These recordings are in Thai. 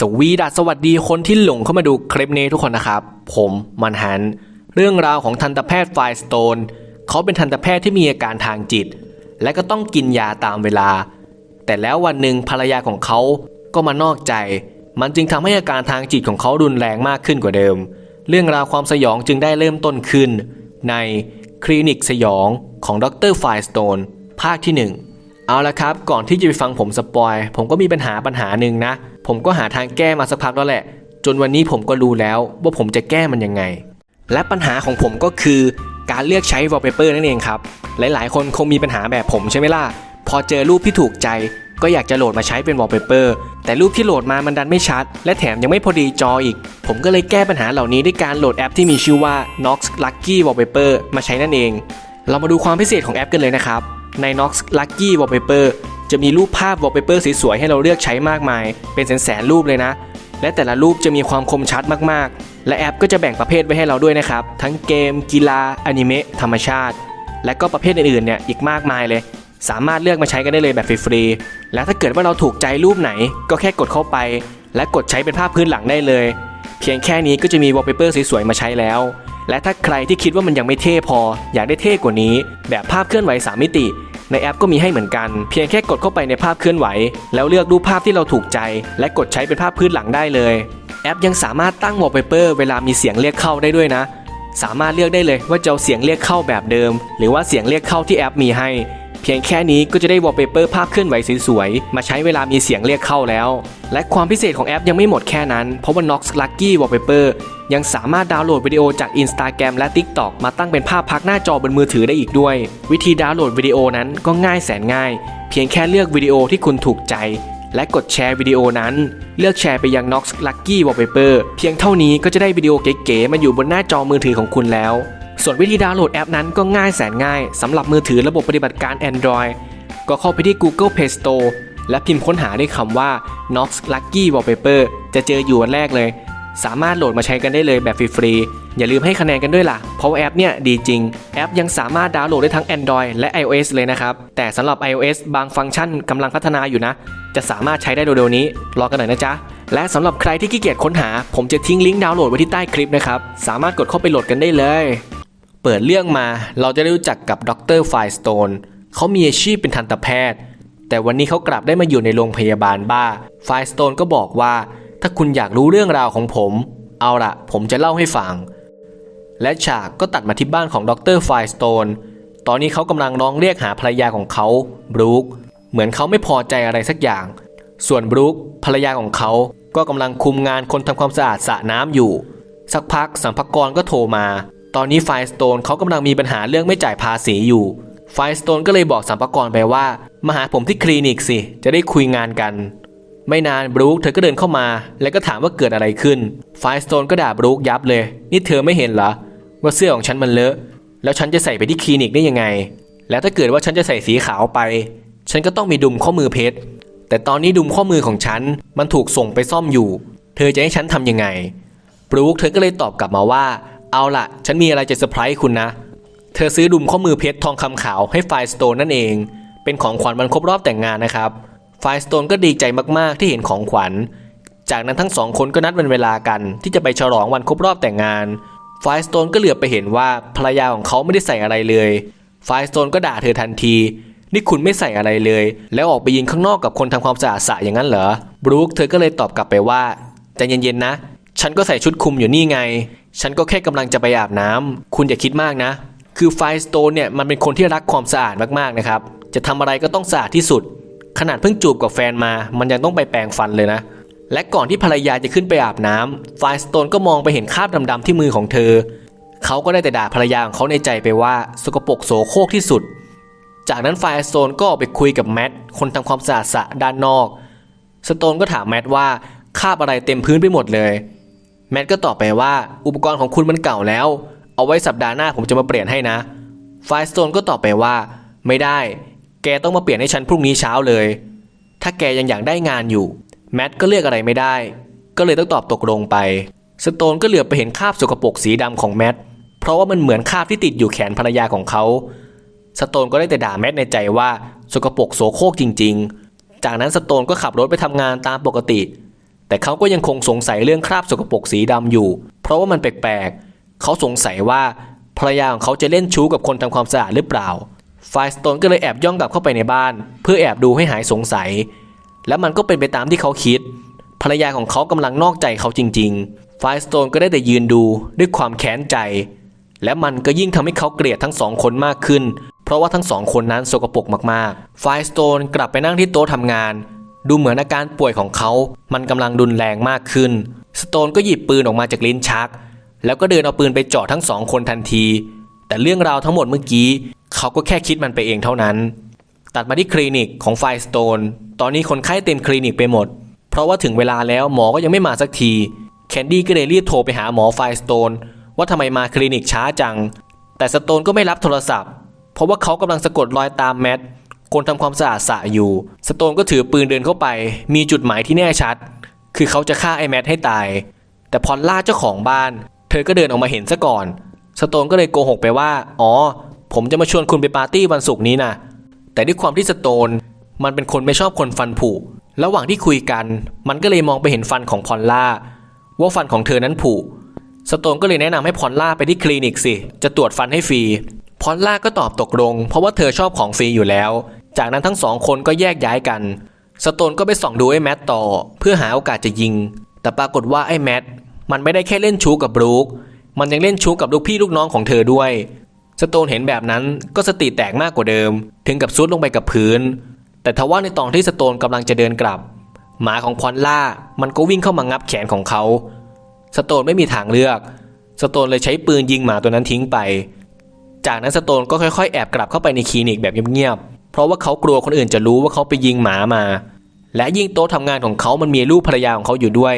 สวีดัสสวัสดีคนที่หลงเข้ามาดูคลิปนี้ทุกคนนะครับ ผมมันหัน เรื่องราวของทันตแพทย์ไฟสโตนเขาเป็นทันตแพทย์ที่มีอาการทางจิต และก็ต้องกินยาตามเวลา แต่แล้ววันหนึ่งภรรยาของเขาก็มานอกใจ มันจึงทำให้อาการทางจิตของเขารุนแรงมากขึ้นกว่าเดิม เรื่องราวความสยองจึงได้เริ่มต้นขึ้น ในคลินิกสยองของดรไฟสโตนภาคที่หนึ่งเอาละครับ ก่อนที่จะไปฟังผมสปอยผมก็มีปัญหาปัญหาหนึ่งนะ ผมก็หาทางแก้มาสักพักแล้วแหละ จนวันนี้ผมก็รู้แล้วว่าผมจะแก้มันยังไง และปัญหาของผมก็คือการเลือกใช้ wallpaper นั่นเองครับ หลายๆ คนคงมีปัญหาแบบผมใช่ไหมล่ะ พอเจอรูปที่ถูกใจ ก็อยากจะโหลดมาใช้เป็น wallpaper แต่รูปที่โหลดมามันดันไม่ชัด และแถมยังไม่พอดีจออีก ผมก็เลยแก้ปัญหาเหล่านี้ด้วยการโหลดแอปที่มีชื่อว่า Nox Lucky Wallpaper มาใช้นั่นเอง เรามาดูความพิเศษของแอปกันเลยนะครับใน Nox Lucky Wallpaper จะมีรูปภาพ Wallpaper สวยๆให้เราเลือกใช้มากมาย เป็นแสนๆรูปเลยนะ และแต่ละรูปจะมีความคมชัดมากๆ และแอปก็จะแบ่งประเภทไว้ให้เราด้วยนะครับ ทั้งเกม กีฬาอนิเมะธรรมชาติ และก็ประเภทอื่นๆเนี่ยอีกมากมายเลย สามารถเลือกมาใช้กันได้เลยแบบฟรีๆและถ้าเกิดว่าเราถูกใจรูปไหน ก็แค่กดเข้าไป และกดใช้เป็นภาพพื้นหลังได้เลย เพียงแค่นี้ก็จะมี wallpaper สวยๆมาใช้แล้วและถ้าใครที่คิดว่ามันยังไม่เท่พอ อยากได้เท่กว่านี้ แบบภาพเคลื่อนไหว 3 มิติ ในแอปก็มีให้เหมือนกัน เพียงแค่กดเข้าไปในภาพเคลื่อนไหว แล้วเลือกรูปภาพที่เราถูกใจ และกดใช้เป็นภาพพื้นหลังได้เลย แอปยังสามารถตั้งวอลเปเปอร์เวลามีเสียงเรียกเข้าได้ด้วยนะ สามารถเลือกได้เลยว่าจะเอาเสียงเรียกเข้าแบบเดิม หรือว่าเสียงเรียกเข้าที่แอปมีให้ เพียงแค่นี้ก็จะได้ wallpaper ภาพเคลื่อนไหวสวยๆ มาใช้เวลามีเสียงเรียกเข้าแล้ว และความพิเศษของแอปยังไม่หมดแค่นั้น เพราะว่า Nox Lucky Wallpaper ยังสามารถดาวน์โหลดวิดีโอจาก Instagram และ TikTok มาตั้งเป็นภาพพักหน้าจอบนมือถือได้อีกด้วย วิธีดาวน์โหลดวิดีโอนั้นก็ง่ายแสนง่าย เพียงแค่เลือกวิดีโอที่คุณถูกใจ และกดแชร์วิดีโอนั้น เลือกแชร์ไปยัง Nox Lucky Wallpaper เพียงเท่านี้ก็จะได้วิดีโอเก๋ๆมาอยู่บนหน้าจอมือถือของคุณแล้ว ส่วนวิธีดาวน์โหลดแอปนั้นก็ง่ายแสนง่ายสำหรับมือถือระบบปฏิบัติการ Android ก็เข้าไปที่ Google Play Store และพิมพ์ค้นหาด้วยคำว่า Nox Lucky Wallpaper จะเจออยู่อันแรกเลย สามารถโหลดมาใช้กันได้เลยแบบฟรีๆ อย่าลืมให้คะแนนกันด้วยล่ะ เพราะว่าแอปเนี่ยดีจริง แอปยังสามารถดาวน์โหลดได้ทั้ง Android และ iOS เลยนะครับ แต่สำหรับ iOS บางฟังก์ชันกำลังพัฒนาอยู่นะ จะสามารถใช้ได้เร็วๆนี้ รอกันหน่อยนะจ๊ะ และสำหรับใครที่ขี้เกียจค้นหา ผมจะทิ้งลิงก์ดาวน์โหลดไว้ที่ใต้คลิปนะครับ สามารถกดเข้าไปโหลดกันได้เลย เปิดเรื่องมาเราจะได้รู้จักกับดรไฟสโตนเขามีอาชีพเป็นทันตแพทย์ แต่วันนี้เขากลับได้มาอยู่ในโรงพยาบาลบ้าไฟสโตนก็บอกว่า ถ้าคุณอยากรู้เรื่องราวของผม เอาละผมจะเล่าให้ฟัง และฉากก็ตัดมาที่บ้านของดรไฟสโตนตอนนี้เขากำลังร้องเรียกหาภรรยาของเขาบรูคเหมือนเขาไม่พอใจอะไรสักอย่าง ส่วนบรูคภรรยาของเขาก็กำลังคุมงานคนทำความสะอาดสระน้ำอยู่ สักพักสัมภากรก็โทรมา ตอนนี้ไฟสโตนเขากำลังมีปัญหาเรื่องไม่จ่ายภาษีอยู่ ไฟสโตนก็เลยบอกสัมภากรไปว่า มาหาผมที่คลินิกสิ จะได้คุยงานกัน ไม่นานบรูคเธอก็เดินเข้ามา แล้วก็ถามว่าเกิดอะไรขึ้น ไฟสโตนก็ด่าบรูคยับเลย นี่เธอไม่เห็นเหรอ ว่าเสื้อของฉันมันเลอะ แล้วฉันจะใส่ไปที่คลินิกได้ยังไง แล้วถ้าเกิดว่าฉันจะใส่สีขาวไป ฉันก็ต้องมีดุมข้อมือเพชร แต่ตอนนี้ดุมข้อมือของฉัน มันถูกส่งไปซ่อมอยู่ เธอจะให้ฉันทำยังไง บรูคเธอก็เลยตอบกลับมาว่า เอาล่ะฉันมีอะไรจะเซอร์ไพรส์คุณนะ เธอซื้อดุมข้อมือเพชรทองคำขาวให้ไฟสโตนนั่นเอง เป็นของขวัญวันครบรอบแต่งงานนะครับไฟสโตนก็ดีใจมากๆที่เห็นของขวัญ จากนั้นทั้งสองคนก็นัดวันเวลากัน ที่จะไปฉลองวันครบรอบแต่งงานไฟสโตนก็เหลือบไปเห็นว่าภรรยาของเขาไม่ได้ใส่อะไรเลยไฟสโตนก็ด่าเธอทันที นี่คุณไม่ใส่อะไรเลย แล้วออกไปยิงข้างนอกกับคนทำความสะอาดสะอย่างนั้นเหรอ บรูคเธอก็เลยตอบกลับไปว่าใจเย็นๆนะ ฉันก็ใส่ชุดคลุมอยู่นี่ไง ฉันก็แค่กำลังจะไปอาบน้ำคุณอย่าคิดมากนะ คือไฟสโตนเนี่ยมันเป็นคนที่รักความสะอาดมากๆนะครับ จะทำอะไรก็ต้องสะอาดที่สุด ขนาดเพิ่งจูบกับแฟนมา มันยังต้องไปแปรงฟันเลยนะ และก่อนที่ภรรยาจะขึ้นไปอาบน้ำไฟสโตนก็มองไปเห็นคราบดำๆที่มือของเธอ เขาก็ได้แต่ด่าภรรยาของเขาในใจไปว่า สกปรกโสโครกที่สุด จากนั้นไฟสโตนก็ออกไปคุยกับแมทคนทำความสะอาดสระด้านนอก สโตนก็ถามแมทว่าคราบอะไรเต็มพื้นไปหมดเลย แมทก็ตอบไปว่าอุปกรณ์ของคุณมันเก่าแล้ว เอาไว้สัปดาห์หน้าผมจะมาเปลี่ยนให้นะไฟสโตนก็ตอบไปว่า ไม่ได้ แกต้องมาเปลี่ยนให้ฉันพรุ่งนี้เช้าเลย ถ้าแกยังอยากได้งานอยู่ แมทก็เลือกอะไรไม่ได้ ก็เลยต้องตอบตกลงไป สโตนก็เหลือบไปเห็นคราบสกปรกสีดำของแมท เพราะว่ามันเหมือนคราบที่ติดอยู่แขนภรรยาของเขา สโตนก็ได้แต่ด่าแมทในใจว่าสกปรกโสโครกจริง ๆ จากนั้นสโตนก็ขับรถไปทำงานตามปกติ แต่เขาก็ยังคงสงสัยเรื่องคราบสกปรกสีดำอยู่ เพราะว่ามันแปลกๆ เขาสงสัยว่าภรรยาของเขาจะเล่นชู้กับคนทำความสะอาดหรือเปล่า ไฟสโตนก็เลยแอบย่องกลับเข้าไปในบ้าน เพื่อแอบดูให้หายสงสัย และมันก็เป็นไปตามที่เขาคิด ภรรยาของเขากำลังนอกใจเขาจริง ๆ ไฟสโตนก็ได้แต่ยืนดูด้วยความแค้นใจ และมันก็ยิ่งทำให้เขาเกลียดทั้งสองคนมากขึ้น เพราะว่าทั้งสองคนนั้นสกปรกมากๆ ไฟสโตนกลับไปนั่งที่โต๊ะทำงาน ดูเหมือนอาการป่วยของเขา มันกำลังรุนแรงมากขึ้น สโตนก็หยิบปืนออกมาจากลิ้นชัก แล้วก็เดินเอาปืนไปเจาะทั้งสองคนทันที แต่เรื่องราวทั้งหมดเมื่อกี้ เขาก็แค่คิดมันไปเองเท่านั้น ตัดมาที่คลินิกของไฟสโตน ตอนนี้คนไข้เต็มคลินิกไปหมด เพราะว่าถึงเวลาแล้วหมอก็ยังไม่มาสักที แคนดี้ก็เลยรีบโทรไปหาหมอไฟสโตนว่าทำไมมาคลินิกช้าจัง แต่สโตนก็ไม่รับโทรศัพท์ เพราะว่าเขากำลังสะกดรอยตามแมท คนทำความสะอาดสระอยู่ สโตนก็ถือปืนเดินเข้าไป มีจุดหมายที่แน่ชัด คือเขาจะฆ่าไอ้แมทให้ตาย แต่พอลล่าเจ้าของบ้าน เธอก็เดินออกมาเห็นซะก่อน สโตนก็เลยโกหกไปว่า อ๋อ ผมจะมาชวนคุณไปปาร์ตี้วันศุกร์นี้นะแต่ด้วยความที่สโตน มันเป็นคนไม่ชอบคนฟันผุ ระหว่างที่คุยกัน มันก็เลยมองไปเห็นฟันของพอลล่า ว่าฟันของเธอนั้นผุ สโตนก็เลยแนะนำให้พอลล่าไปที่คลินิกสิ จะตรวจฟันให้ฟรี พอลล่าก็ตอบตกลง เพราะว่าเธอชอบของฟรีอยู่แล้ว จากนั้นทั้งสองคนก็แยกย้ายกัน สโตนก็ไปส่องดูไอ้แมตต์ต่อ เพื่อหาโอกาสจะยิง แต่ปรากฏว่าไอ้แมตต์มันไม่ได้แค่เล่นชู้กับบรูคมันยังเล่นชู้กับลูกพี่ลูกน้องของเธอด้วย สโตนเห็นแบบนั้นก็สติแตกมากกว่าเดิม ถึงกับซุดลงไปกับพื้น แต่ทว่าในตอนที่สโตนกำลังจะเดินกลับ หมาของพอลล่ามันก็วิ่งเข้ามางับแขนของเขา สโตนไม่มีทางเลือก สโตนเลยใช้ปืนยิงหมาตัวนั้นทิ้งไป จากนั้นสโตนก็ค่อยๆ แอบกลับเข้าไปในคลินิกแบบเงียบๆ เพราะว่าเขากลัวคนอื่นจะรู้ว่าเขาไปยิงหมามา และยิ่งโต๊ะทำงานของเขามันมีลูกภรรยาของเขาอยู่ด้วย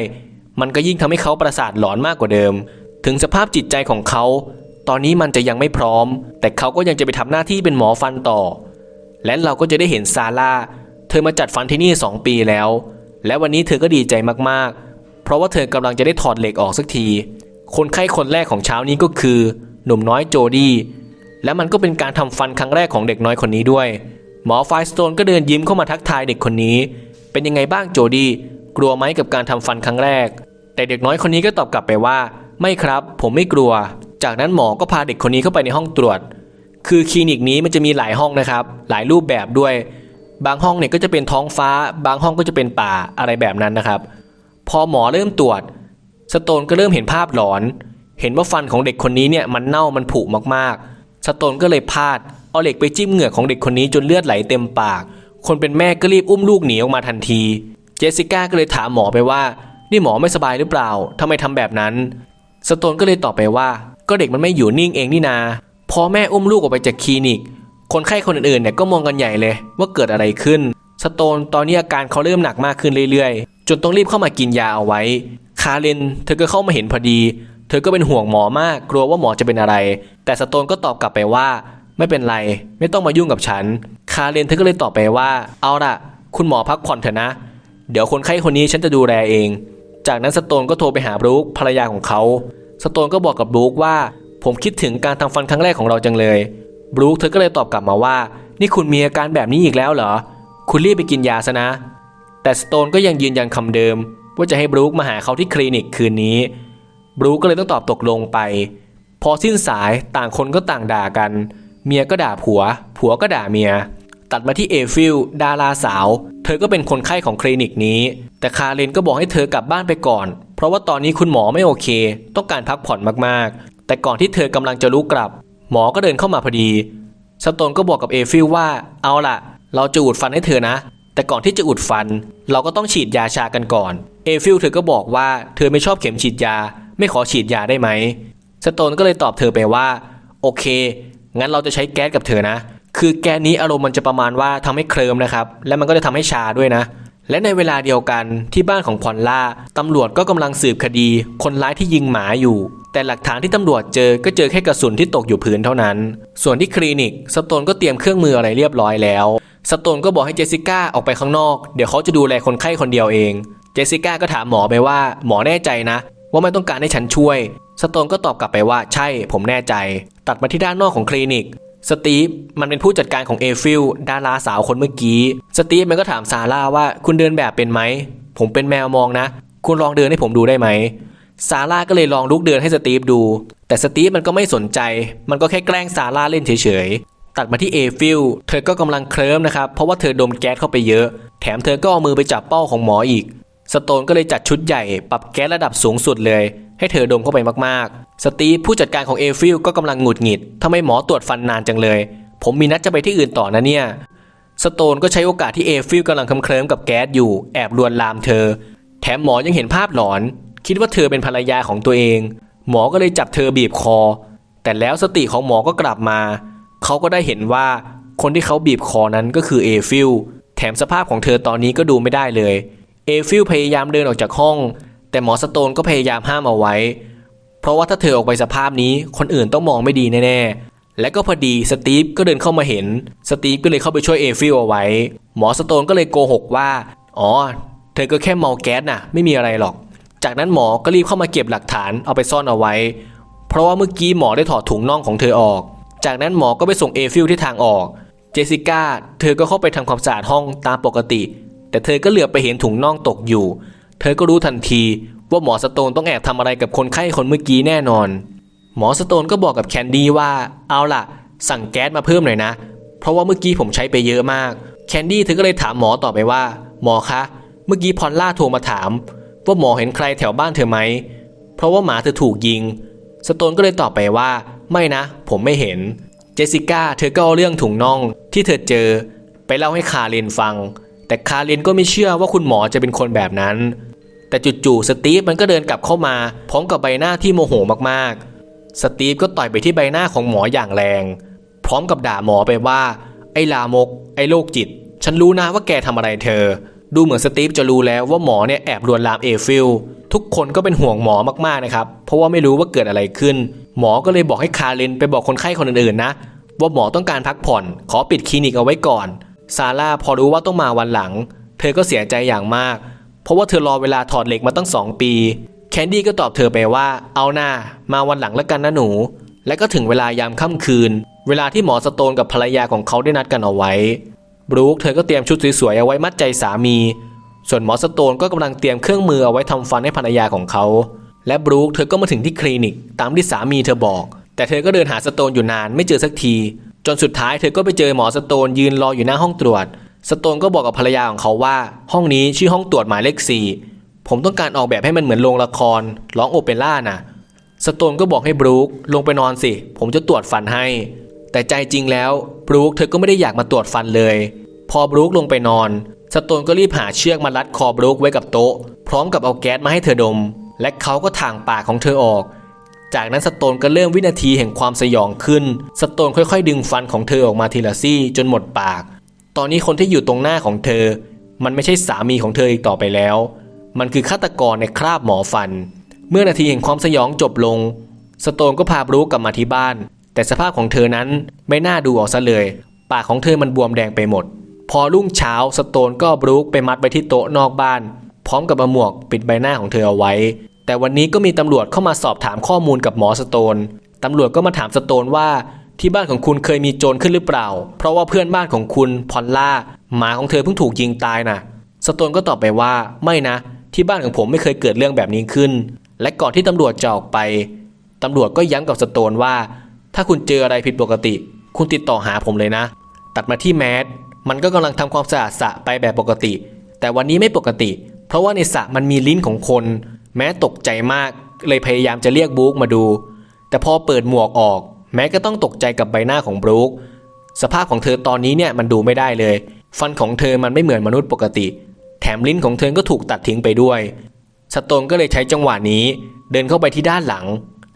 มันก็ยิ่งทำให้เขาประสาทหลอนมากกว่าเดิม ถึงสภาพจิตใจของเขา ตอนนี้มันจะยังไม่พร้อม แต่เขาก็ยังจะไปทำหน้าที่เป็นหมอฟันต่อ และเราก็จะได้เห็นซาร่าเธอมาจัดฟันที่นี่ 2 ปีแล้ว และวันนี้เธอก็ดีใจมากๆ เพราะว่าเธอกำลังจะได้ถอดเหล็กออกสักที คนไข้คนแรกของเช้านี้ก็คือ หนุ่มน้อยโจดี้และมันก็เป็นการทำฟันครั้งแรกของเด็กน้อยคนนี้ด้วย หมอไฟสโตนก็เดินยิ้มเข้ามาทักทายเด็กคนนี้ เป็นยังไงบ้างโจดี้กลัวไหมกับการทำฟันครั้งแรก แต่เด็กน้อยคนนี้ก็ตอบกลับไปว่า ไม่ครับ ผมไม่กลัว จากนั้นหมอก็พาเด็กคนนี้เข้าไปในห้องตรวจ คือคลินิกนี้มันจะมีหลายห้องนะครับ หลายรูปแบบด้วย บางห้องเนี่ยก็จะเป็นท้องฟ้า บางห้องก็จะเป็นป่าอะไรแบบนั้นนะครับ พอหมอเริ่มตรวจ สโตนก็เริ่มเห็นภาพหลอน เห็นว่าฟันของเด็กคนนี้เนี่ยมันเน่ามันผุมากๆ สโตนก็เลยพลาด เอาเหล็กไปจิ้มเหงือกของเด็กคนนี้จนเลือดไหลเต็มปาก คนเป็นแม่ก็รีบอุ้มลูกหนีออกมาทันที เจสสิก้าก็เลยถามหมอไปว่า นี่หมอไม่สบายหรือเปล่าทำไมทำแบบนั้น สโตนก็เลยตอบไปว่า ก็เด็กมันไม่อยู่นิ่งเองนี่นา พอแม่อุ้มลูกออกไปจากคลินิก คนไข้คนอื่นๆเนี่ยก็มองกันใหญ่เลยว่าเกิดอะไรขึ้น สโตนตอนนี้อาการเขาเริ่มหนักมากขึ้นเรื่อยๆ จนต้องรีบเข้ามากินยาเอาไว้ คาเรนเธอก็เข้ามาเห็นพอดี เธอก็เป็นห่วงหมอมาก กลัวว่าหมอจะเป็นอะไร แต่สโตนก็ตอบกลับไปว่า ไม่เป็นไร ไม่ต้องมายุ่งกับฉัน คาเรนเธอก็เลยตอบไปว่า เอาล่ะ คุณหมอพักผ่อนเถอะนะ เดี๋ยวคนไข้คนนี้ฉันจะดูแลเอง จากนั้นสโตนก็โทรไปหาบรูคภรรยาของเขา สโตนก็บอกกับบรูคว่า ผมคิดถึงการทำฟันครั้งแรกของเราจังเลย บรูคเธอก็เลยตอบกลับมาว่า นี่คุณมีอาการแบบนี้อีกแล้วเหรอ คุณรีบไปกินยาซะนะ แต่สโตนก็ยังยืนยันคำเดิม ว่าจะให้บรูคมาหาเขาที่คลินิกคืนนี้ บรูคก็เลยต้องตอบตกลงไป พอสิ้นสายต่างคนก็ต่างด่ากัน เมียก็ด่าผัว ผัวก็ด่าเมีย ตัดมาที่เอฟิลดาราสาว เธอก็เป็นคนไข้ของคลินิกนี้ แต่คาเรนก็บอกให้เธอกลับบ้านไปก่อน เพราะว่าตอนนี้คุณหมอไม่โอเค ต้องการพักผ่อนมากๆ แต่ก่อนที่เธอกำลังจะลุกกลับ หมอก็เดินเข้ามาพอดีสโตนก็บอกกับเอฟิลว่า เอาล่ะ เราจะอุดฟันให้เธอนะ แต่ก่อนที่จะอุดฟัน เราก็ต้องฉีดยาชากันก่อน เอฟิลเธอก็บอกว่าเธอไม่ชอบเข็มฉีดยา ไม่ขอฉีดยาได้ไหมสโตนก็เลยตอบเธอไปว่า โอเค งั้นเราจะใช้แก๊สกับเธอนะ คือแก๊สนี้อารมณ์มันจะประมาณว่าทำให้เคลิมนะครับ และมันก็จะทำให้ชาด้วยนะ และในเวลาเดียวกันที่บ้านของพอลล่าตำรวจก็กำลังสืบคดี คนร้ายที่ยิงหมาอยู่ แต่หลักฐานที่ตำรวจเจอก็เจอแค่กระสุนที่ตกอยู่พื้นเท่านั้น ส่วนที่คลินิกสโตนก็เตรียมเครื่องมืออะไรเรียบร้อยแล้วสโตนก็บอกให้เจสสิก้าออกไปข้างนอก เดี๋ยวเขาจะดูแลคนไข้คนเดียวเอง เจสสิก้าก็ถามหมอไปว่าหมอแน่ใจนะ ว่าไม่ต้องการให้ฉันช่วย สโตนก็ตอบกลับไปว่าใช่ผมแน่ใจ ตัดมาที่ด้านนอกของคลินิกสตีฟมันเป็นผู้จัดการของเอฟิลดาราสาวคนเมื่อกี้ สตีฟมันก็ถามซาร่าว่าคุณเดินแบบเป็นไหม ผมเป็นแมวมองนะ คุณลองเดินให้ผมดูได้ไหม ซาร่าก็เลยลองลุกเดินให้สตีฟดู แต่สตีฟมันก็ไม่สนใจ มันก็แค่แกล้งซาร่าเล่นเฉยๆ ตัดมาที่เอฟิลเธอก็กำลังเคลิ้มนะครับ เพราะว่าเธอดมแก๊สเข้าไปเยอะ แถมเธอก็เอามือไปจับเป้าของหมออีก สโตนก็เลยจัดชุดใหญ่ ปรับแก๊สระดับสูงสุดเลย ให้เธอดมเข้าไปมากๆ สตีฟผู้จัดการของเอฟิลก็กำลังหงุดหงิดทำไมหมอตรวจฟันนานจังเลย ผมมีนัดจะไปที่อื่นต่อนะเนี่ย สโตนก็ใช้โอกาสที่เอฟิลกำลังเคลิ้มกับแก๊สอยู่แอบลวนลามเธอ แถมหมอยังเห็นภาพหลอน คิดว่าเธอเป็นภรรยาของตัวเอง หมอก็เลยจับเธอบีบคอ แต่แล้วสติของหมอก็กลับมา เขาก็ได้เห็นว่าคนที่เขาบีบคอนั้นก็คือเอฟิลแถมสภาพของเธอตอนนี้ก็ดูไม่ได้เลย เอฟิลพยายามเดินออกจากห้อง แต่หมอสโตนก็พยายามห้ามเอาไว้ เพราะว่าถ้าเธอออกไปสภาพนี้คนอื่นต้องมองไม่ดีแน่ๆ และก็พอดีสตีฟก็เดินเข้ามาเห็น สตีฟก็เลยเข้าไปช่วยเอฟิลเอาไว้ หมอสโตนก็เลยโกหกว่า อ๋อ เธอก็แค่เมาแก๊สน่ะ ไม่มีอะไรหรอก จากนั้นหมอก็รีบเข้ามาเก็บหลักฐานเอาไปซ่อนเอาไว้ เพราะว่าเมื่อกี้หมอได้ถอดถุงน่องของเธอออก จากนั้นหมอก็ไปส่งเอฟิลที่ทางออก เจสสิก้า เธอก็เข้าไปทำความสะอาดห้องตามปกติ แต่เธอก็เหลือบไปเห็นถุงน่องตกอยู่ เธอก็รู้ทันทีว่าหมอสโตนต้องแอบทำอะไรกับคนไข้คนเมื่อกี้แน่นอน หมอสโตนก็บอกกับแคนดี้ว่า เอาล่ะ สั่งแก๊สมาเพิ่มหน่อยนะ เพราะว่าเมื่อกี้ผมใช้ไปเยอะมาก แคนดี้เธอก็เลยถามหมอต่อไปว่า หมอคะ เมื่อกี้พอลล่าโทรมาถาม ว่าหมอเห็นใครแถวบ้านเธอไหม เพราะว่าหมาเธอถูกยิง สโตนก็เลยตอบไปว่า ไม่นะ ผมไม่เห็น เจสสิก้าเธอก็เอาเรื่องถุงน่องที่เธอเจอ ไปเล่าให้คาเรนฟัง แต่คาเรนก็ไม่เชื่อว่าคุณหมอจะเป็นคนแบบนั้น แต่จู่ๆสตีฟมันก็เดินกลับเข้ามา พร้อมกับใบหน้าที่โมโหมากๆ สตีฟก็ต่อยไปที่ใบหน้าของหมออย่างแรง พร้อมกับด่าหมอไปว่า ไอ้ลามก ไอ้โรคจิต ฉันรู้นะว่าแกทำอะไรเธอ ดูเหมือนสตีฟจะรู้แล้วว่าหมอเนี่ยแอบลวนลามเอฟิลทุกคนก็เป็นห่วงหมอมากๆนะครับ เพราะว่าไม่รู้ว่าเกิดอะไรขึ้น หมอก็เลยบอกให้คาเรนไปบอกคนไข้คนอื่นๆนะ ว่าหมอต้องการพักผ่อน ขอปิดคลินิกเอาไว้ก่อน ซาร่าพอรู้ว่าต้องมาวันหลัง เธอก็เสียใจอย่างมาก เพราะว่าเธอรอเวลาถอดเหล็กมาตั้งสองปี แคนดี้ก็ตอบเธอไปว่า เอาหน้า มาวันหลังแล้วกันนะหนู และก็ถึงเวลายามค่ำคืน เวลาที่หมอสโตนกับภรรยาของเขาได้นัดกันเอาไว้ บรูคเธอก็เตรียมชุดสวยๆเอาไว้มัดใจสามี ส่วนหมอสโตนก็กำลังเตรียมเครื่องมือเอาไว้ทำฟันให้ภรรยาของเขา และบรูคเธอก็มาถึงที่คลินิก ตามที่สามีเธอบอก แต่เธอก็เดินหาสโตนอยู่นานไม่เจอสักที จนสุดท้ายเธอก็ไปเจอหมอสโตนยืนรออยู่หน้าห้องตรวจ สโตนก็บอกกับภรรยาของเขาว่า ห้องนี้ชื่อห้องตรวจหมายเลขสี่ผมต้องการออกแบบให้มันเหมือนโรงละครร้องโอเปร่าน่ะ สโตนก็บอกให้บรูคลงไปนอนสิ ผมจะตรวจฟันให้ แต่ใจจริงแล้วบรูคเธอก็ไม่ได้อยากมาตรวจฟันเลย พอบรูคลงไปนอน สโตนก็รีบหาเชือกมารัดคอบรูคไว้กับโต๊ะ พร้อมกับเอาแก๊สมาให้เธอดม และเขาก็ถ่างปากของเธอออก จากนั้นสโตนก็เริ่มวินาทีแห่งความสยองขึ้น สโตนค่อยๆ ดึงฟันของเธอออกมาทีละซี่จนหมดปาก ตอนนี้คนที่อยู่ตรงหน้าของเธอ มันไม่ใช่สามีของเธออีกต่อไปแล้ว มันคือฆาตกรในคราบหมอฟัน เมื่อนาทีแห่งความสยองจบลง สโตนก็พาบรูคกลับมาที่บ้าน แต่สภาพของเธอนั้นไม่น่าดูออกซะเลย ปากของเธอมันบวมแดงไปหมด พอรุ่งเช้าสโตนก็บรูคไปมัดไว้ที่โต๊ะนอกบ้าน พร้อมกับเอาหมวกปิดใบหน้าของเธอเอาไว้ แต่วันนี้ก็มีตำรวจเข้ามาสอบถามข้อมูลกับหมอสโตนตำรวจก็มาถามสโตนว่า ที่บ้านของคุณเคยมีโจรขึ้นหรือเปล่า เพราะว่าเพื่อนบ้านของคุณพอลล่าหมาของเธอเพิ่งถูกยิงตายน่ะ สโตนก็ตอบไปว่าไม่นะ ที่บ้านของผมไม่เคยเกิดเรื่องแบบนี้ขึ้น และก่อนที่ตำรวจจะออกไปตำรวจก็ย้ำกับสโตนว่า ถ้าคุณเจออะไรผิดปกติ คุณติดต่อหาผมเลยนะ ตัดมาที่แมสมันก็กำลังทำความสะอาดสระไปแบบปกติ แต่วันนี้ไม่ปกติ เพราะว่าในสระมันมีลิ้นของคน แม้ตกใจมาก เลยพยายามจะเรียกบรู๊คมาดู แต่พอเปิดหมวกออก แม้ก็ต้องตกใจกับใบหน้าของบรู๊คสภาพของเธอตอนนี้เนี่ยมันดูไม่ได้เลย ฟันของเธอมันไม่เหมือนมนุษย์ปกติ แถมลิ้นของเธอก็ถูกตัดทิ้งไปด้วย สโตนก็เลยใช้จังหวะนี้ เดินเข้าไปที่ด้านหลัง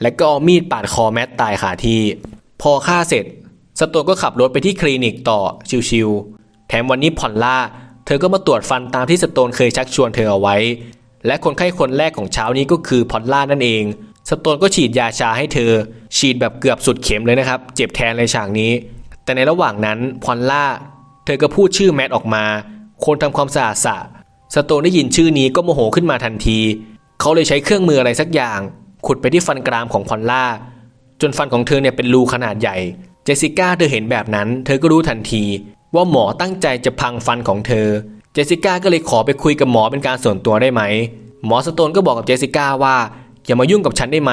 และก็เอามีดปาดคอแมตตายขาที่ พอฆ่าเสร็จ สโตนก็ขับรถไปที่คลินิกต่อชิวๆแถมวันนี้ผ่อนล่า เธอก็มาตรวจฟันตามที่สโตนเคยชักชวนเธอเอาไว้ และคนไข้คนแรกของเช้านี้ก็คือพอลล่านั่นเอง สโตนก็ฉีดยาชาให้เธอ ฉีดแบบเกือบสุดเข็มเลยนะครับ เจ็บแทนเลยฉากนี้ แต่ในระหว่างนั้นพอลล่า เธอก็พูดชื่อแมทออกมา คนทำความสะอาดสะสโตนได้ยินชื่อนี้ก็โมโหขึ้นมาทันที เขาเลยใช้เครื่องมืออะไรสักอย่าง ขุดไปที่ฟันกรามของพอลล่า จนฟันของเธอเนี่ยเป็นรูขนาดใหญ่ เจสิก้าเธอเห็นแบบนั้น เธอก็รู้ทันที ว่าหมอตั้งใจจะพังฟันของเธอ เจสิก้าก็เลยขอไปคุยกับหมอเป็นการส่วนตัวได้ไหม หมอสโตนก็บอกกับเจสิก้าว่า อย่ามายุ่งกับฉันได้ไหม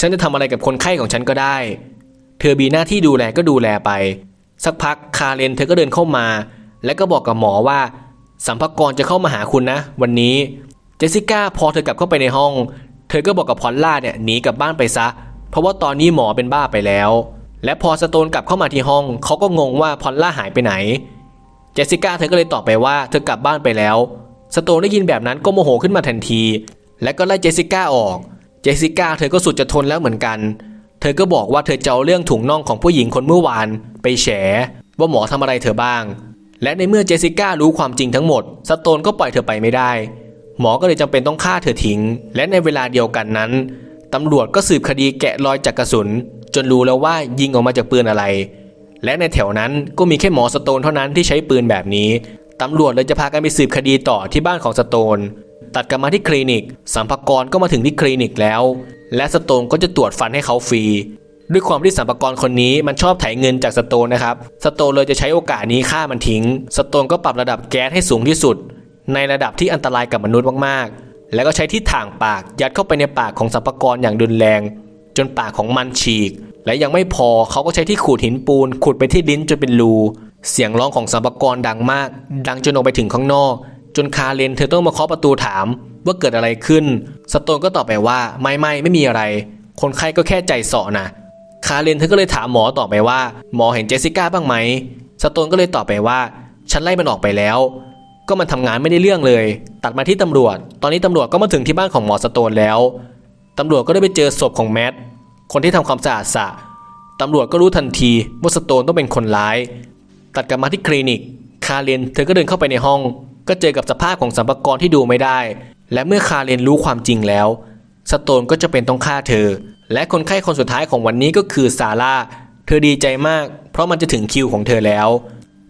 ฉันจะทำอะไรกับคนไข้ของฉันก็ได้ เธอมีหน้าที่ดูแลก็ดูแลไป สักพักคาเรนเธอก็เดินเข้ามา แล้วก็บอกกับหมอว่า สัมภากรจะเข้ามาหาคุณนะ วันนี้ เจสสิก้าพอเธอกลับเข้าไปในห้อง เธอก็บอกกับพอลล่าเนี่ยหนีกลับบ้านไปซะ เพราะว่าตอนนี้หมอเป็นบ้าไปแล้ว และพอสโตนกลับเข้ามาที่ห้องเขาก็งงว่าพอลล่าหายไปไหน เจสสิก้าเธอก็เลยตอบไปว่าเธอกลับบ้านไปแล้ว สโตนได้ยินแบบนั้นก็โมโหขึ้นมาทันที และก็ไล่เจสสิก้าออก จสสิก้าเธอก็สุดจะทนแล้วเหมือนกัน เธอก็บอกว่าเธอจะเอาเรื่องถุงน่องของผู้หญิงคนเมื่อวาน ไปแฉ ว่าหมอทำอะไรเธอบ้าง และในเมื่อเจสสิก้ารู้ความจริงทั้งหมด สโตนก็ปล่อยเธอไปไม่ได้ หมอก็เลยจำเป็นต้องฆ่าเธอทิ้ง และในเวลาเดียวกันนั้นตำรวจก็สืบคดีแกะรอยจากกระสุน จนรู้แล้วว่ายิงออกมาจากปืนอะไร และในแถวนั้นก็มีแค่หมอสโตนเท่านั้นที่ใช้ปืนแบบนี้ตำรวจเลยจะพากันไปสืบคดีต่อที่บ้านของสโตน ตัดกลับมาที่คลินิกสัมภากรก็มาถึงที่คลินิกแล้ว และสโตนก็จะตรวจฟันให้เขาฟรี ด้วยความที่สัมภากรคนนี้มันชอบไถเงินจากสโตนนะครับ สโตนเลยจะใช้โอกาสนี้ฆ่ามันทิ้ง สโตนก็ปรับระดับแก๊สให้สูงที่สุด ในระดับที่อันตรายกับมนุษย์มากๆ แล้วก็ใช้ที่ถ่างปากยัดเข้าไปในปากของสัมภากรอย่างรุนแรง จนปากของมันฉีก และยังไม่พอเขาก็ใช้ที่ขูดหินปูนขูดไปที่ลิ้นจนเป็นรู เสียงร้องของสัมภากรดังมาก ดังจนออกไปถึงข้างนอก จนคาเรนเธอต้องมาเคาะประตูถามว่าเกิดอะไรขึ้น สโตนก็ตอบไปว่าไม่ไม่ไม่มีอะไร คนไข้ก็แค่ใจเสาะนะคาเรนเธอก็เลยถามหมอต่อไปว่า หมอเห็นเจสสิก้าบ้างไหมสโตนก็เลยตอบไปว่า ฉันไล่มันออกไปแล้ว ก็มันทำงานไม่ได้เรื่องเลย ตัดมาที่ตำรวจ ตอนนี้ตำรวจก็มาถึงที่บ้านของหมอสโตนแล้วตำรวจก็ได้ไปเจอศพของแมทคนที่ทำความสะอาดสระตำรวจก็รู้ทันทีว่าสโตนต้องเป็นคนร้าย ตัดกลับมาที่คลินิก คาเรนเธอก็เดินเข้าไปในห้อง ก็เจอกับสภาพของสัมภาระที่ดูไม่ได้ และเมื่อคาเรนรู้ความจริงแล้ว สโตนก็จะเป็นต้องฆ่าเธอ และคนไข้คนสุดท้ายของวันนี้ก็คือซาร่า เธอดีใจมาก เพราะมันจะถึงคิวของเธอแล้ว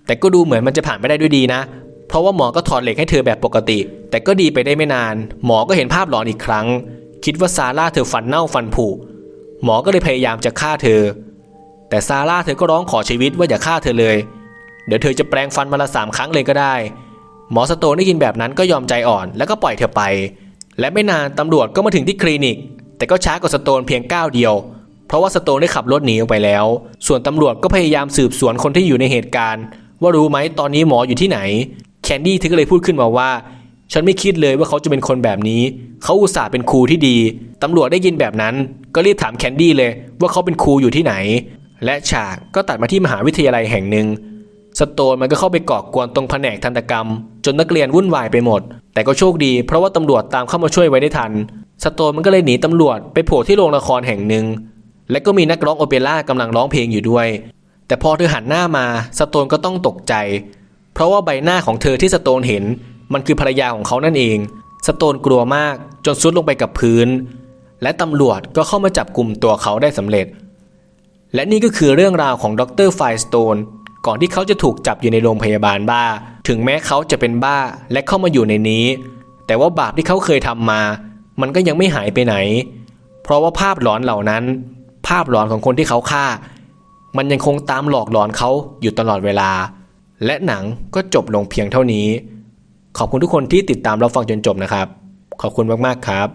แต่ก็ดูเหมือนมันจะผ่านไม่ได้ด้วยดีนะ เพราะว่าหมอก็ถอดเหล็กให้เธอแบบปกติ แต่ก็ดีไปได้ไม่นาน หมอก็เห็นภาพหลอนอีกครั้ง คิดว่าซาร่าเธอฟันเน่าฟันผุ หมอก็เลยพยายามจะฆ่าเธอ แต่ซาร่าเธอก็ร้องขอชีวิตว่าอย่าฆ่าเธอเลย เดี๋ยวเธอจะแปลงฟันมาละสามครั้งเลยก็ได้ หมอสโตนได้ยินแบบนั้นก็ยอมใจอ่อนแล้วก็ปล่อยเธอไป และไม่นานตำรวจก็มาถึงที่คลินิก แต่ก็ช้ากว่าสโตนเพียงก้าวเดียว เพราะว่าสโตนได้ขับรถหนีออกไปแล้ว ส่วนตำรวจก็พยายามสืบสวนคนที่อยู่ในเหตุการณ์ ว่ารู้ไหมตอนนี้หมออยู่ที่ไหน แคนดี้เธอก็เลยพูดขึ้นมาว่า ฉันไม่คิดเลยว่าเขาจะเป็นคนแบบนี้ เขาอุตส่าห์เป็นครูที่ดีตำรวจได้ยินแบบนั้น ก็รีบถามแคนดี้เลยว่าเขาเป็นครูอยู่ที่ไหน และฉากก็ตัดมาที่มหาวิทยาลัยแห่งหนึ่ง สโตนมันก็เข้าไปก่อกวนตรงแผนกทันตกรรม จนนักเรียนวุ่นวายไปหมด แต่ก็โชคดีเพราะว่าตำรวจตามเข้ามาช่วยไว้ได้ทัน สโตนมันก็เลยหนีตำรวจไปโผล่ที่โรงละครแห่งหนึ่ง และก็มีนักร้องโอเปร่ากำลังร้องเพลงอยู่ด้วย แต่พอเธอหันหน้ามาสโตนก็ต้องตกใจ เพราะว่าใบหน้าของเธอที่สโตนเห็น มันคือภรรยาของเขานั่นเอง สโตนกลัวมากจนซุดลงไปกับพื้น และตำรวจก็เข้ามาจับกลุ่มตัวเขาได้สำเร็จ และนี่ก็คือเรื่องราวของดรไฟสโตน ก่อนที่เขาจะถูกจับอยู่ในโรงพยาบาลบ้า ถึงแม้เขาจะเป็นบ้าและเข้ามาอยู่ในนี้ แต่ว่าบาปที่เขาเคยทำมา มันก็ยังไม่หายไปไหน เพราะว่าภาพหลอนเหล่านั้น ภาพหลอนของคนที่เขาฆ่า มันยังคงตามหลอกหลอนเขาอยู่ตลอดเวลา และหนังก็จบลงเพียงเท่านี้ ขอบคุณทุกคนที่ติดตามรับฟังจนจบนะครับ ขอบคุณมากๆครับ